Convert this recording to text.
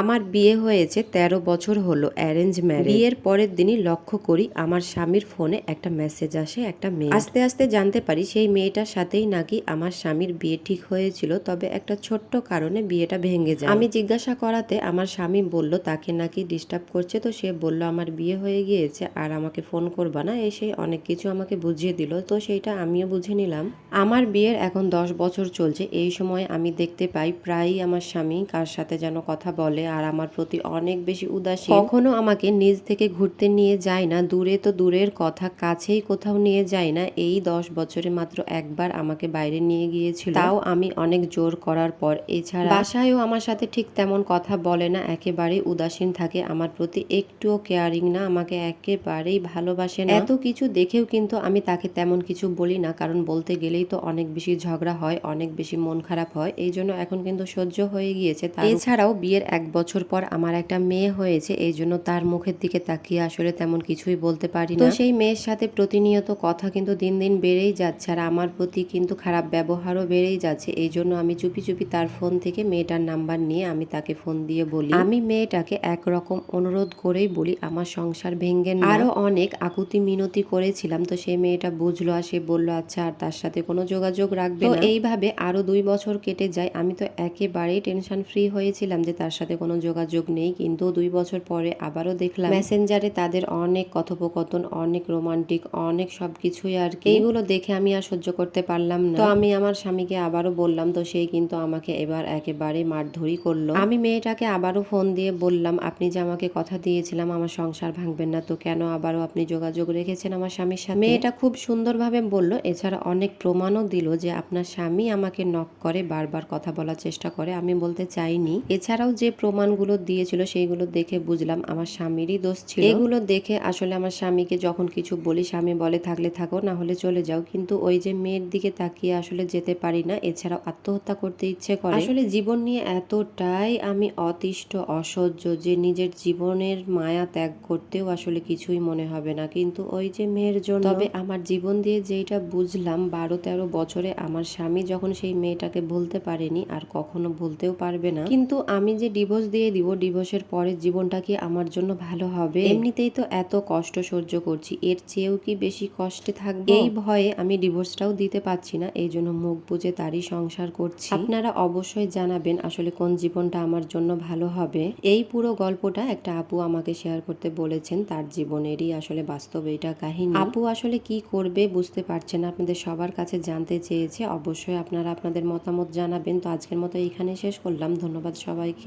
আমার বিয়ে হয়েছে ১৩ বছর হলো অ্যারেঞ্জ ম্যারেজ। বিয়ের পরের দিনই লক্ষ্য করি আমার স্বামীর ফোনে একটা মেসেজ আসে, একটা মেয়ে। আস্তে আস্তে জানতে পারি সেই মেয়েটার সাথেই নাকি আমার স্বামীর বিয়ে ঠিক হয়েছিল, তবে একটা ছোট্ট কারণে বিয়েটা ভেঙে যায়। আমি জিজ্ঞাসা করাতে আমার স্বামী বলল, তাকে নাকি ডিস্টার্ব করছে? তো সে বলল, আমার বিয়ে হয়ে গিয়েছে আর আমাকে ফোন করবা না। এসে অনেক কিছু আমাকে বুঝিয়ে দিল, তো সেইটা আমিও বুঝে নিলাম। আমার বিয়ের এখন দশ বছর চলছে, এই সময় আমি দেখতে পাই প্রায়ই আমার স্বামী কার সাথে যেন কথা বলে আর আমার প্রতি অনেক বেশি উদাসীন। কখনো আমাকে নিজ থেকে ঘুরতে নিয়ে যায় না, দূরে তো দূরের কথা, কাছেই কোথাও নিয়ে যায় না। এই দশ বছরে মাত্র একবার আমাকে বাইরে নিয়ে গিয়েছিল। তাও আমি অনেক জোর করার পর এছাড়া বাসায়ও আমার সাথে ঠিক তেমন কথা বলে না, একেবারেই উদাসীন থাকে। আমার প্রতি একটুও কেয়ারিং না, আমাকে একেবারেই ভালোবাসে না। এত কিছু দেখেও কিন্তু আমি তাকে তেমন কিছু বলি না, কারণ বলতে গেলেই তো অনেক বেশি ঝগড়া হয়, অনেক বেশি মন খারাপ হয়। এই জন্য এখন কিন্তু সহ্য হয়ে গিয়েছে এছাড়াও বিয়ের এক বছর পর আমার একটা মেয়ে হয়েছে এই জন্য তার মুখের দিকে তাকিয়ে আসলে তেমন কিছুই বলতে পারি না। তো সেই মেয়ের সাথে প্রতিনিয়ত কথা কিন্তু দিন দিন বেড়েই যাচ্ছে আর আমার প্রতি কিন্তু খারাপ ব্যবহারও বেড়েই যাচ্ছে। এই জন্য আমি চুপি চুপি তার ফোন থেকে মেয়েটার নাম্বার নিয়ে আমি তাকে ফোন দিয়ে বলি আমি মেয়েটাকে একরকম অনুরোধ করেই বলি আমার সংসার ভেঙ্গেন না। আরও অনেক আকুতি মিনতি করেছিলাম তো সেই মেয়েটা বুঝলো আর সে বলল আচ্ছা আর তার সাথে কোনো যোগাযোগ রাখবে না। এইভাবে আরও দুই বছর কেটে যায়। আমি তো একেবারেই টেনশন ফ্রি হয়েছিলাম যে তার সাথে কোনো যোগাযোগ নেই, কিন্তু দুই বছর পরে আবারও দেখলাম মেসেঞ্জারে তাদের অনেক কথোপকথন, অনেক রোমান্টিক, অনেক সবকিছুই আর কি। এইগুলো দেখে আমি আর সহ্য করতে পারলাম না। তো আমি আমার স্বামীকে আবারও বললাম, তো সেই কিন্তু আমাকে এবার একেবারে মারধরি করল। আমি মেয়েটাকে আবারও ফোন দিয়ে বললাম, আপনি যে আমাকে কথা দিয়েছিলাম, আমার সংসার ভাঙবেন না, তো কেন আবারও আপনি যোগাযোগ রেখেছেন আমার স্বামীর সাথে? মেয়েটা খুব সুন্দরভাবে বলল, এছাড়া অনেক প্রমাণও দিল যে আপনার স্বামী আমাকে নক করে, বারবার কথা বলার চেষ্টা করে, আমি বলতে চাইনি। এছাড়াও যে প্রমাণগুলো দিয়েছিল সেইগুলো দেখে বুঝলাম আমার স্বামীরই দোষ ছিল। এগুলো দেখে আসলে আমার স্বামীকে যখন কিছু বলি স্বামী বলে থাকলে থাকো না হলে চলে যাও। কিন্তু ওই যে মেয়ের দিকে তাকিয়ে আসলে যেতে পারি না এছাড়াও আত্মহত্যা করতে ইচ্ছে করে। আসলে জীবন নিয়ে এতটাই আমি অতিষ্ঠ অসহ্য যে নিজের জীবনের মায়া ত্যাগ করতেও আসলে কিছুই মনে হবে না। কিন্তু ওই যে মেয়ের জন্য তবে আমার জীবন দিয়ে যেটা বুঝলাম বারো তেরো বছরে আমার স্বামী যখন সেই মেয়েটাকে ভুলতে পারেনি আর কখনো ভুলতেও পারবে না। কিন্তু আমি যে ডিভোর্স দিয়ে দিব ডিভোর্সের পরে জীবনটা কি আমার জন্য ভালো হবে? এমনিতেই তো এত কষ্ট সহ্য করছি, এর চেয়েও কি বেশি কষ্টে থাকবে? এই ভয়ে আমি ডিভোর্সটাও দিতে পারছি না, এই জন্য মুখ বুঝে তারই সংসার করছি। আপনারা অবশ্যই জানাবেন আসলে কোন জীবনটা আমার জন্য ভালো হবে। এই পুরো গল্পটা একটা আপু আমাকে শেয়ার করতে বলেছেন, তার জীবনেরই আসলে বাস্তব এটা কাহিনী। আপু আসলে কি করবে বুঝতে পারছেন আপনাদের সবার কাছে জানতে চেয়েছে, অবশ্যই আপনারা আপনাদের মতামত জানাবেন। তো আজকের মতো এখানে শেষ করলাম, ধন্যবাদ সবাইকে